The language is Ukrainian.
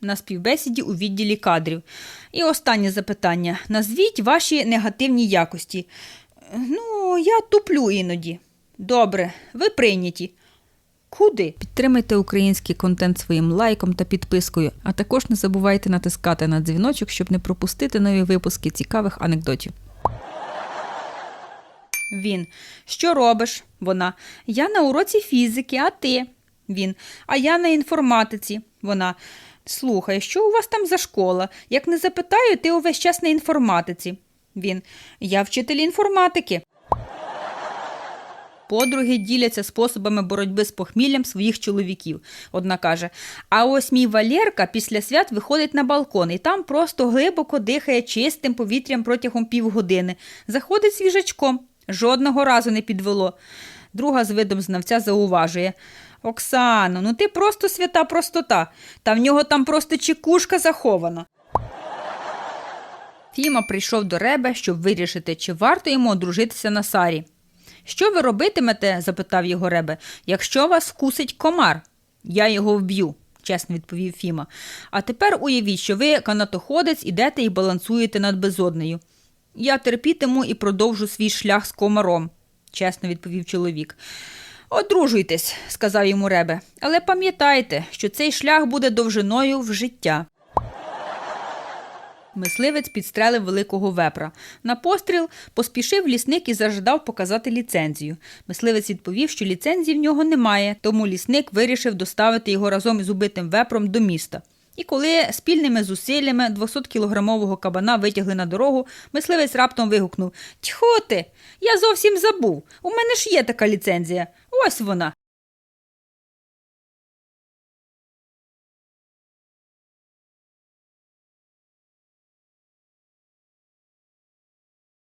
на співбесіді у відділі кадрів. І останнє запитання: назвіть ваші негативні якості. Ну, я туплю іноді. Добре, ви прийняті. Куди? Підтримайте український контент своїм лайком та підпискою, а також не забувайте натискати на дзвіночок, щоб не пропустити нові випуски цікавих анекдотів. Він. Що робиш? Вона. Я на уроці фізики, а ти? Він. А я на інформатиці. Вона. Слухай, що у вас там за школа? Як не запитаю, ти увесь час на інформатиці. Він. Я вчитель інформатики. Подруги діляться способами боротьби з похміллям своїх чоловіків. Одна каже: А ось мій Валєрка після свят виходить на балкон і там просто глибоко дихає чистим повітрям протягом півгодини. Заходить свіжачком. Жодного разу не підвело. Друга з видом знавця зауважує. Оксано, ну ти просто свята простота, та в нього там просто чекушка захована. Фіма прийшов до Ребе, щоб вирішити, чи варто йому одружитися на Сарі. Що ви робитимете? запитав його Ребе, якщо вас вкусить комар. Я його вб'ю, чесно відповів Фіма. А тепер уявіть, що ви канатоходець ідете і балансуєте над безоднею. Я терпітиму і продовжу свій шлях з комаром, чесно відповів чоловік. Одружуйтесь, сказав йому Ребе, але пам'ятайте, що цей шлях буде довжиною в життя. Мисливець підстрелив великого вепра. На постріл поспішив лісник і зажадав показати ліцензію. Мисливець відповів, що ліцензії в нього немає, тому лісник вирішив доставити його разом із убитим вепром до міста. І коли спільними зусиллями 200-кілограмового кабана витягли на дорогу, мисливець раптом вигукнув Тьхо ти! Я зовсім забув. У мене ж є така ліцензія. Ось вона.